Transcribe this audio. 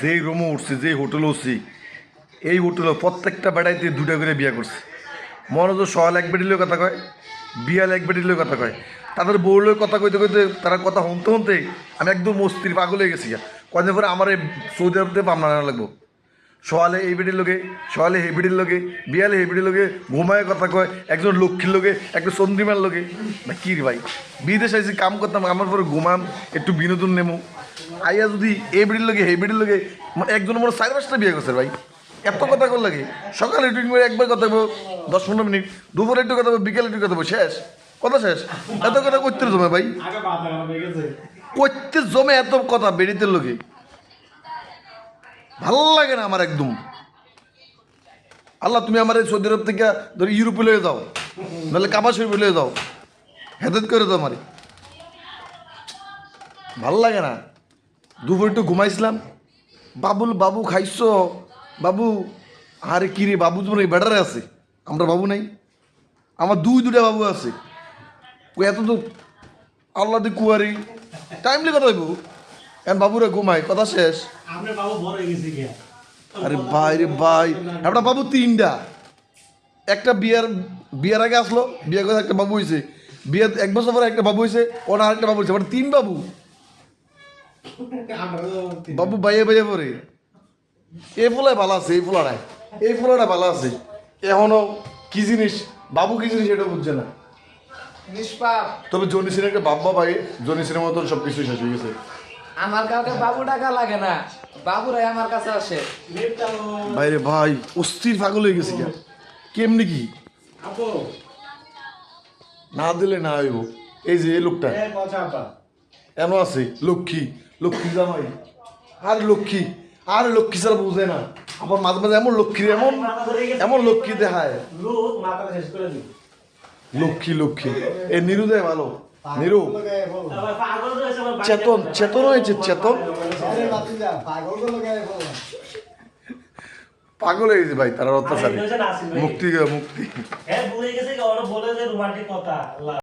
যেই রুমে উঠছি যেই হোটেলে উঠছি, এই হোটেলে প্রত্যেকটা বেড়াইতে দুটা করে বিয়ে করছে। মনোজ সকাল এক বেডিলেও কথা কয়, বিয়াল এক বেডিলেও কথা কয়। তাদের বউলেও কথা কইতে কইতে তারা কথা শুনতে শুনতে আমি একদম মস্তির পাগল হয়ে গেছি কদিন পরে আমার এই সৌদি আরব থেকে পামনা লাগবো। সকালে এই বেডির লোকে সকালে এই বেডির লোকে বিয়ালে এই বেডির লোকে ঘুমায় কথা কয়, একজন লক্ষ্মীর লোকে একটা চন্দ্রিমার লোকে না কি রে ভাই? বিদেশে এসে কাম করতাম, আমার পরে ঘুমাম, একটু বিনোদন নেমো। আইয়া যদি এই বেডির লোকে এই বেডির লোকে মানে একজন মনে চার পাঁচটা বিয়ে করছে ভাই। এত কথা কর লাগে। সকালে একটু একবার কথা বলব দশ পনেরো মিনিট। দুপুরে একটু কথা বলব বিকেলে একটু কথা বলব শেষ। কথা শেষ। এত কথা করতে জমে ভাই। করতে জমে এত কথা বেরিতে লোকে ভালো লাগে না আমার একদম। আল্লাহ তুমি আমার এই সৌদি আরব থেকে ধর ইউরোপে লয়ে যাও। নাহলে কাবা শরীফে লয়ে যাও। হেদাত করে দাও আমারে। ভালো লাগে না। দুপুর একটু ঘুমাইছিলাম। বাবুল বাবু খাইছো? বাবু আরে কি রে বাবু তোমার এই বেটারে আছে। আমরা বাবু নাই। আমার দুই দুটা বাবু আছে। ও এত তো আল্লাহ দি কুয়ারি। টাইমলি কথা হইব এখন বাবুরা ঘুমায় কথা শেষ। আমরা বাবু বড় গেছি গিয়া। আরে ভাই রে ভাই একটা বাবু তিনটা। একটা বিয়ার বিয়ার আগে আসলো বিয়ে করে একটা বাবু হয়েছে বিয়ের এক বছর পরে একটা বাবু হয়েছে ওর আরেকটা বাবু হয়েছে মানে তিন বাবু। বাবু বাইয়ে বাইয়ে পরে এই ফোলায় ভালো আছে এই ফোলাটায় এই ফোলাটা ভালো আছে। এখনও কি জিনিস? বাবু কি জিনিস এটা বুঝছে না। তবে জনি সিনের একটা বাব্বা ভাই জনি সিনের মতন সব কিছু শেষ হয়ে গেছে। আমার কাউকে বাবু ডাকা লাগে না। বাবুরাই আমার কাছে আসে। বাইরে ভাই অস্থির পাগল হয়ে গেছি কেন? কেমনি কি? না দিলে না হইব। এই যে এই লোকটা। এ কথা আপা। এমন আছে লক্ষ্মী লক্ষ্মী জামাই। আর লক্ষ্মী আর লক্ষ্মী স্যার বুঝে না। আবার মাঝে মাঝে এমন লক্ষ্মী এমন এমন লক্ষ্মী দেখায়। লক্ষ্মী লক্ষ্মী। এ নিরু দেয় ভালো। নিরু। চেতন চেতন হয়েছে চেতন। পাগল হয়ে গেছে ভাই তারা অত্যাচারী। মুক্তি মুক্তি।